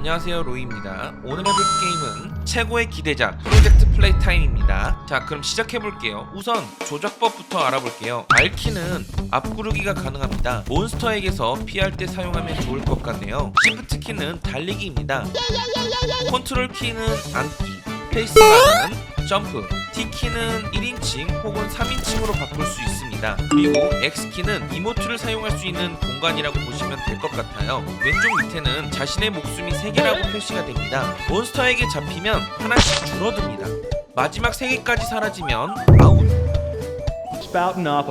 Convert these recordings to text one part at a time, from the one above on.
안녕하세요 로이입니다. 오늘 해볼 게임은 최고의 기대작 프로젝트 플레이타임입니다. 자 그럼 시작해볼게요. 우선 조작법부터 알아볼게요. R키는 앞구르기가 가능합니다. 몬스터에게서 피할 때 사용하면 좋을 것 같네요. Shift 키는 달리기입니다. 컨트롤 키는 앉기 페이스바는 점프 T키는 1인칭 혹은 3인칭으로 바꿀 수 있습니다. 그리고 X키는 이모트를 사용할 수 있는 공간이라고 보시면 될 것 같아요. 왼쪽 밑에는 자신의 목숨이 3개라고 표시가 됩니다. 몬스터에게 잡히면 하나씩 줄어듭니다. 마지막 3개까지 사라지면 아웃.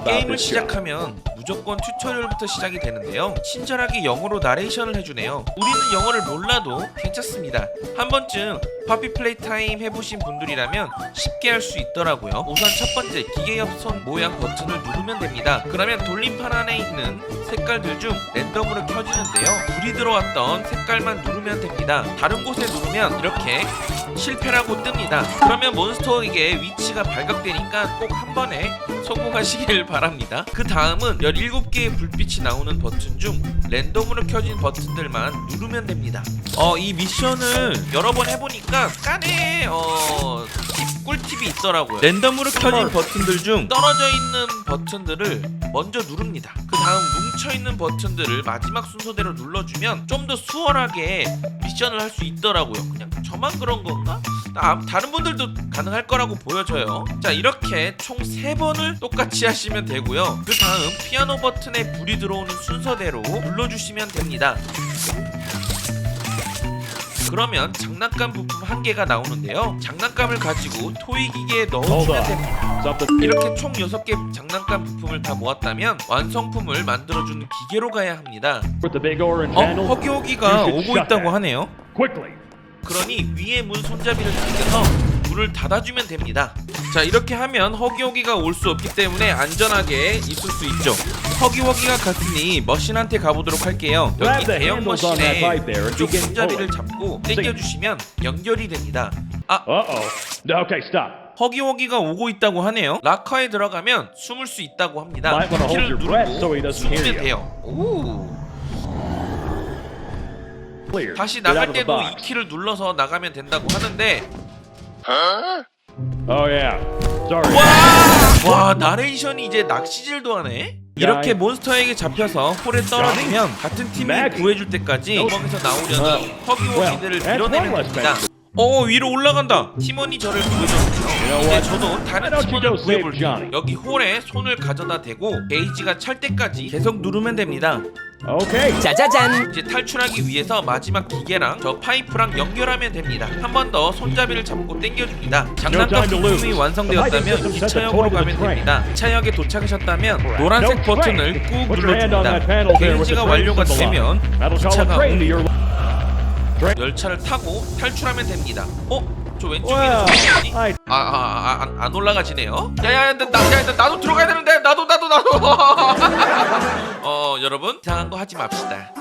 게임을. 시작하면 무조건 튜토리얼부터 시작이 되는데요. 친절하게 영어로 나레이션을 해주네요. 우리는 영어를 몰라도 괜찮습니다. 한 번쯤 파피 플레이 타임 해보신 분들이라면 쉽게 할 수 있더라고요. 우선 첫 번째 기계 옆선 모양 버튼을 누르면 됩니다. 그러면 돌림판 안에 있는 색깔들 중 랜덤으로 켜지는데요. 불이 들어왔던 색깔만 누르면 됩니다. 다른 곳에 누르면 이렇게 실패라고 뜹니다. 그러면 몬스터에게 위치가 발각되니까 꼭 한 번에 성공하시길 바랍니다. 그 다음은 17개의 불빛이 나오는 버튼 중 랜덤으로 켜진 버튼들만 누르면 됩니다. 어, 이 미션을 여러 번 해보니까 깐에 어, 팁, 꿀팁이 있더라고요. 랜덤으로 켜진 버튼들 중 떨어져 있는 버튼들을 먼저 누릅니다. 그 다음 뭉쳐있는 버튼들을 마지막 순서대로 눌러주면 좀 더 수월하게 미션을 할 수 있더라고요. 그냥 저만 그런 건가? 아, 다른 분들도 가능할 거라고 보여져요. 자, 이렇게 총 3번을 똑같이 하시면 되고요. 그 다음 피아노 버튼에 불이 들어오는 순서대로 눌러주시면 됩니다. 그러면 장난감 부품 한 개가 나오는데요. 장난감을 가지고 토이 기계에 넣어주면. 됩니다. 이렇게 총 6개 장난감 부품을 다 모았다면 완성품을 만들어주는 기계로 가야 합니다. 어? should 오고 있다고. 하네요. 그러니 위에 문 손잡이를 당겨서 문을 닫아주면 됩니다. 자 이렇게 하면 허기허기가 올 수 없기 때문에 안전하게 있을 수 있죠. 허기허기가 갔으니 머신한테 가보도록 할게요. 여기 대형 머신에 begin 손잡이를. 잡고 당겨주시면 연결이 됩니다. 아. 허기허기가 오고 있다고 하네요. 락커에 들어가면 숨을 수 있다고 합니다. 키를 누르고 숨으면. 돼요. 오. 다시 나갈 때도 이. 키를 눌러서 나가면 된다고 하는데 Oh yeah. Sorry. 와! 와 나레이션이 이제 낚시질도 하네? 이렇게 몬스터에게 잡혀서 홀에 떨어지면 같은 팀이. 구해줄 때까지 구멍에서 나오려는 밀어내면 one less 됩니다 Maggie. 어 위로 올라간다 팀원이 저를 know 이제? 저도 다른 팀원을 구해볼게요? 여기 홀에 손을 가져다 대고 게이지가 찰 때까지 계속 누르면 됩니다 Okay. 짜자잔 이제 탈출하기 위해서 마지막 기계랑 저 파이프랑 연결하면 됩니다. 한 번 더 손잡이를 잡고 당겨줍니다. 장난감. 부품이 완성되었다면 The piping system sets a 2차역으로 toy to the 가면. 됩니다. 2차역에 도착하셨다면 노란색 버튼을. 꾹 눌러줍니다. 게이지가 완료가. 되면 That'll call a 기차가 train to your 열차를 타고 탈출하면 됩니다. 어? 저 왼쪽에 소리 I 아, 아, 아, 안, 안 올라가지네요. 야야야, 나, 나, 야, 나, 나도 들어가야 되는데, 나도, 나도, 나도. 어, 여러분 이상한 거 하지 맙시다.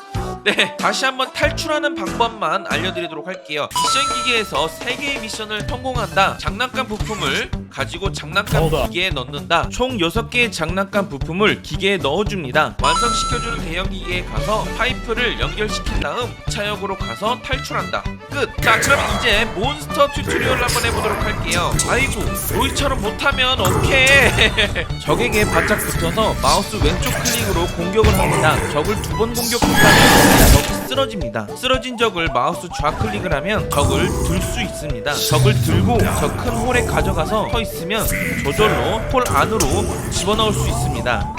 네, 다시 한번 탈출하는 방법만 알려드리도록 할게요. 미션 기계에서 3개의 미션을 성공한다. 장난감 부품을 가지고 장난감. 기계에 넣는다. 총 6개의 장난감 부품을 기계에 넣어줍니다. 완성시켜주는 대형 기계에 가서 파이프를 연결시킨 다음 차역으로 가서 탈출한다. 끝! 자, 그럼 이제 몬스터 튜토리얼 한번 해보도록 할게요. 아이고, 로이처럼 못하면 어떡해! 적에게 바짝 붙어서 마우스 왼쪽 클릭으로 공격을 합니다. 적을 두 번 공격한다면 적이 쓰러집니다. 쓰러진 적을 마우스 좌클릭을 하면 적을 들 수 있습니다. 적을 들고 저 큰 홀에 가져가서 서 있으면 저절로 홀 안으로 집어넣을 수 있습니다.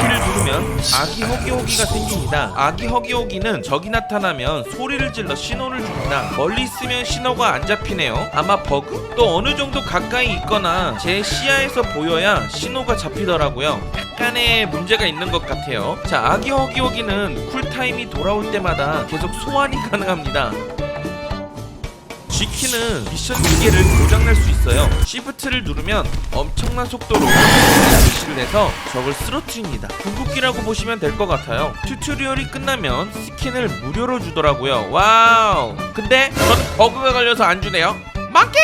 키를 누르면 아기 허기허기가 생깁니다. 아기 허기허기는 적이 나타나면 소리를 질러 신호를 줍니다. 멀리 있으면 신호가 안 잡히네요. 아마 버그? 또 어느 정도 가까이 있거나 제 시야에서 보여야 신호가 잡히더라고요. 약간의 문제가 있는 것 같아요. 자, 아기 허기허기는 쿨타임이 돌아올 때마다 계속 소환이 가능합니다. G키는 미션 기계를 고장낼 수 있어요. Shift를 누르면 엄청난 속도로 지시를 해서 적을 쓰러뜨립니다. 궁극기라고 보시면 될 것 같아요. 튜토리얼이 끝나면 스킨을 무료로 주더라고요. 와우. 근데 저는 버그가 걸려서 안 주네요. 맞게!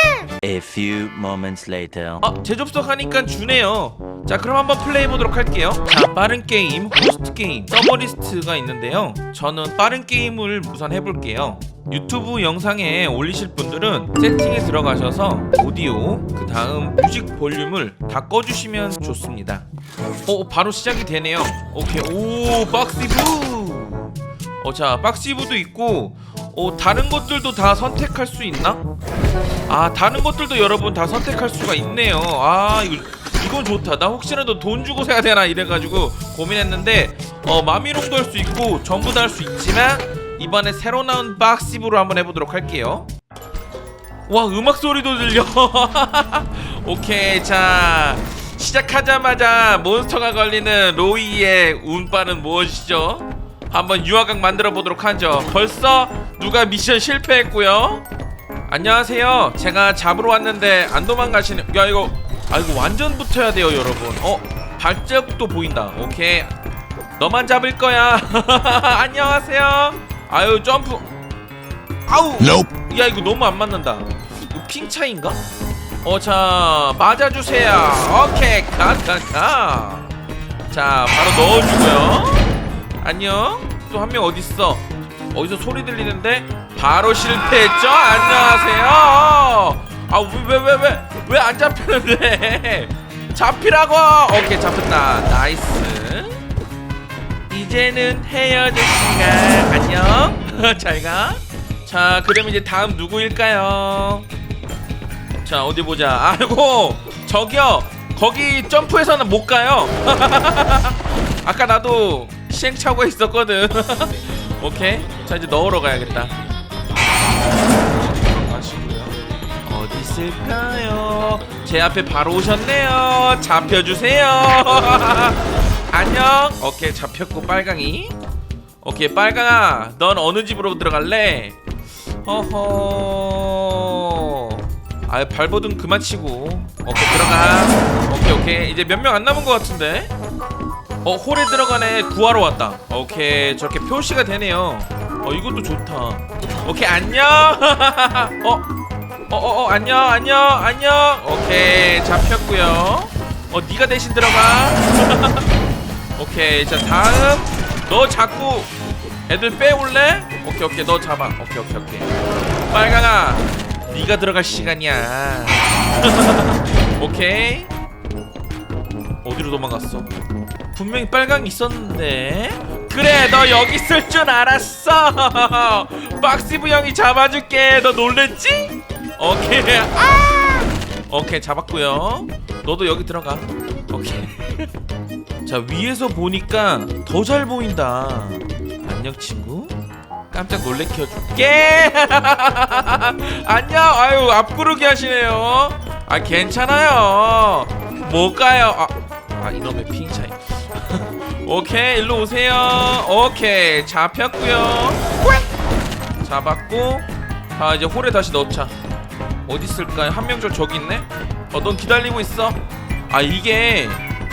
A few moments later 아, 재접속 하니까 주네요. 자 그럼 한번 플레이 해보도록 할게요 자 빠른 게임 호스트 게임 서버 리스트가 있는데요 저는 빠른 게임을 우선 해볼게요 유튜브 영상에 올리실 분들은 세팅에 들어가셔서 오디오 그 다음 뮤직 볼륨을 다 꺼주시면 좋습니다. 어 바로 시작이 되네요. 오케이. 오 박시브 어자 박시브도 있고 어 다른 것들도 다 선택할 수 있나? 아 다른 것들도 여러분 다 선택할 수가 있네요. 아 이거 이건 좋다. 나 혹시라도 돈 주고 사야 되나 이래가지고 고민했는데 어 마미롱도 할 수 있고 전부 다 할 수 있지만 이번에 새로 나온 박시브로 한번 해보도록 할게요 와 음악 소리도 들려 오케이 자 시작하자마자 몬스터가 걸리는 로이의 운빨은 무엇이죠? 한번 유화각 만들어 보도록 하죠 벌써 누가 미션 실패했고요 안녕하세요. 제가 잡으러 왔는데 안 도망가시는. 야 이거 아 이거 완전 붙어야 돼요, 여러분. 어 발자국도 보인다. 오케이. 너만 잡을 거야. 안녕하세요. 아유 점프. 아우. 야 이거 너무 안 맞는다. 이거 핑 차인가? 어자 맞아주세요. 오케이 가가가. 자 바로 넣어주고요. 안녕. 또 한 명 어디 있어? 어디서 소리 들리는데 바로 실패했죠? 안녕하세요. 아왜왜 왜 왜 왜 안 잡히는데? 잡히라고. 오케이 잡혔다. 나이스. 이제는 헤어질 시간. 안녕. 잘 가. 자 그럼 이제 다음 누구일까요? 자 어디 보자. 아이고 저기요. 거기 점프해서는 못 가요. 아까 나도 시행착오가 있었거든. 오케이. 자 이제 넣으러 가야겠다. 어디 있을까요? 제 앞에 바로 오셨네요. 잡혀주세요. 안녕. 오케이 잡혔고 빨강이. 오케이 빨강아, 넌 어느 집으로 들어갈래? 허허. 아 발버둥 그만 치고. 오케이 들어가. 오케이 오케이 이제 몇 명 안 남은 것 같은데. 어 홀에 들어가네 구하러 왔다 오케이 저렇게 표시가 되네요 어 이것도 좋다 오케이 안녕 어 어어어 어, 안녕 안녕 안녕 오케이 잡혔고요 어 네가 대신 들어가 오케이 자 다음. 너 자꾸 애들 빼올래? 오케이 오케이 너 잡아. 오케이 오케이 오케이. 빨강아 네가 들어갈 시간이야. 오케이. 어디로 도망갔어? 분명히 빨강 있었는데. 그래 너 여기 있을 줄 알았어. 박시브 형이 잡아줄게. 너 놀랬지? 오케이. 아! 오케이 잡았고요. 너도 여기 들어가 자 위에서 보니까 더 잘 보인다. 안녕 친구. 깜짝 놀래켜줄게. 안녕. 아유 앞구르기 하시네요. 아 괜찮아요. 못 가요? 아, 아 이놈의 핑 차이. 오케이 일로 오세요. 오케이 잡혔고요. 잡았고 자 이제 홀에 다시 넣자. 어디 있을까요? 한명저 저기 있네? 어 넌 기다리고 있어. 아 이게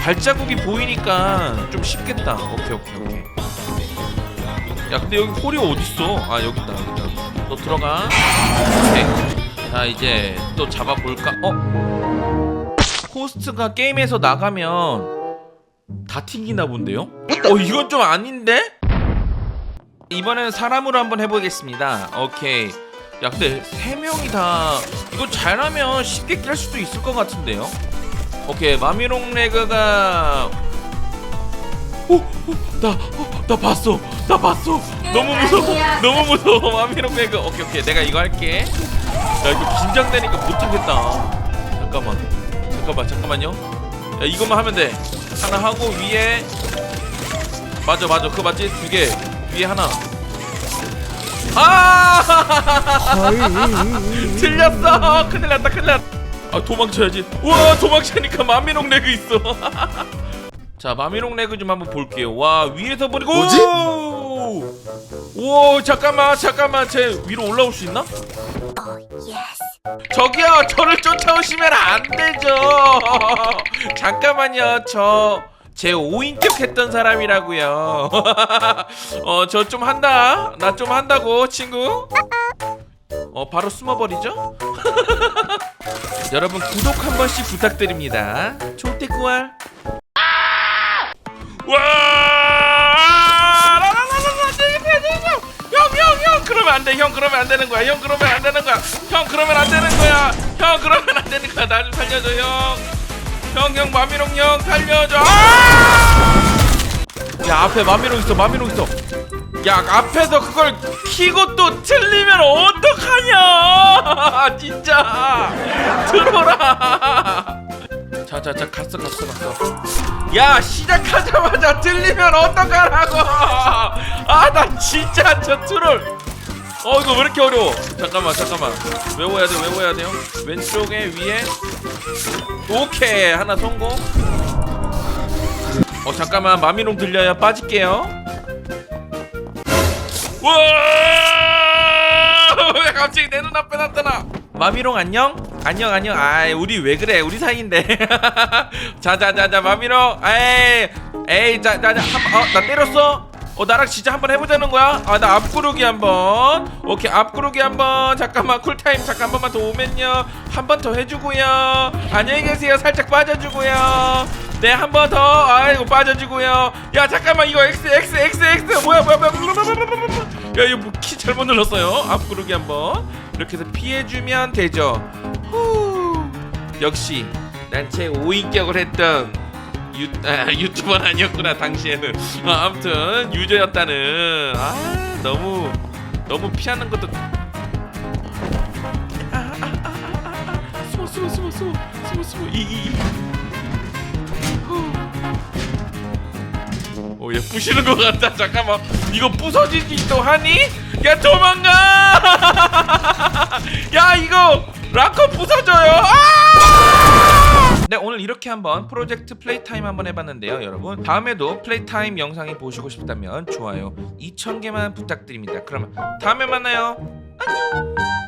발자국이 보이니까 좀 쉽겠다. 오케이 오케이 오케이. 야 근데 여기 홀이 어딨어? 아 여기 있다 여기 있다. 너 들어가. 오케이. 자 이제 또 잡아볼까? 어? 호스트가 게임에서 나가면 다 튕기나 본데요? 어 이건 좀 아닌데? 이번에는 사람으로 한번 해보겠습니다. 오케이. 야 근데 세 명이 다 이거 잘하면 쉽게 깰 수도 있을 것 같은데요? 오케이 마미롱 레그가 오, 오, 나, 어, 나 봤어, 나 봤어. 너무 무서워, 너무 무서워. 마미롱 레그. 오케이, 오케이, 내가 이거 할게. 야, 이거 긴장되니까 못하겠다. 잠깐만, 잠깐만, 잠깐만요. 야, 이것만 하면 돼. 하나 하고 위에 맞아, 맞아, 그거 맞지? 두 개. 위에 하나. 아! 틀렸어. 큰일 났다, 큰일 났다. 아, 도망쳐야지. 우와, 도망치니까 마미롱 레그 있어. 자 마미롱 레그 좀 한번 볼게요 와 위에서 보니까 뭐지? 오 잠깐만 잠깐만 제 위로 올라올 수 있나? 저기요 저를 쫓아오시면 안 되죠 잠깐만요 저 제 5인격 했던 사람이라고요 어 저 좀 한다 나 좀 한다고 친구 어 바로 숨어버리죠 여러분 구독 한 번씩 부탁드립니다 초대꾸알 와! 그러면 안 돼. 형 그러면 안 되는 거야. 형 그러면 안 되는 거야. 형 그러면 안 되는 거야. 형 그러면 안 되는 거야. 나좀 살려줘 형. 형형 마미롱 형 살려줘. 아! 야 앞에 마미롱 있어. 마미롱 있어. 야 앞에서 그걸 키고 또 틀리면 어떡하냐? 진짜. 들어라. 자자자 갔어 갔어 갔어. 야 시작하자마자 틀리면 어떡하라고. 아 나 진짜 저 트롤. 어 이거 왜 이렇게 어려워? 잠깐만 잠깐만. 외워야 돼 외워야 돼요? 왼쪽에 위에? 오케이 하나 성공. 어 잠깐만. 마미롱 들려야 빠질게요 와! 왜 갑자기 내 눈앞에 나타나? 마미롱 안녕? 안녕 안녕. 아이 우리 왜 그래? 우리 사이인데. 자자자자 마미롱. 에이 에이 자자자 어나 때렸어? 어 나랑 진짜 한번 해보자는 거야? 아 나 앞구르기 한번. 오케이 앞구르기 한번. 잠깐만 쿨타임 잠깐 한 번만 더 오면요. 한 번 더 해주고요. 안녕히 계세요. 살짝 빠져주고요. 네 한 번 더. 아이고 빠져주고요. 야 잠깐만 이거 X X X X 뭐야 뭐야 뭐야. 야 이거 뭐 키 잘못 눌렀어요. 앞구르기 한번. 이렇게 해서 피해주면 되죠. 후. 역시 난 제 5인격을 했던 유, 아, 유튜버는 아니었구나 당시에는 아, 아무튼 유저였다는 아 너무 너무 피하는 것도 아, 아, 아, 아, 아, 아. 숨어 숨어 숨어 숨어 숨어 숨어 이이 오, 얘 부시는 것 같다. 잠깐만. 이거 부서지기 또 하니? 야, 도망가! 야, 이거 락커 부서져요. 아! 네, 오늘 이렇게 한번 프로젝트 플레이타임 한번 해봤는데요, 여러분. 다음에도 플레이타임 영상이 보시고 싶다면 좋아요 2,000개만 부탁드립니다. 그러면 다음에 만나요. 안녕.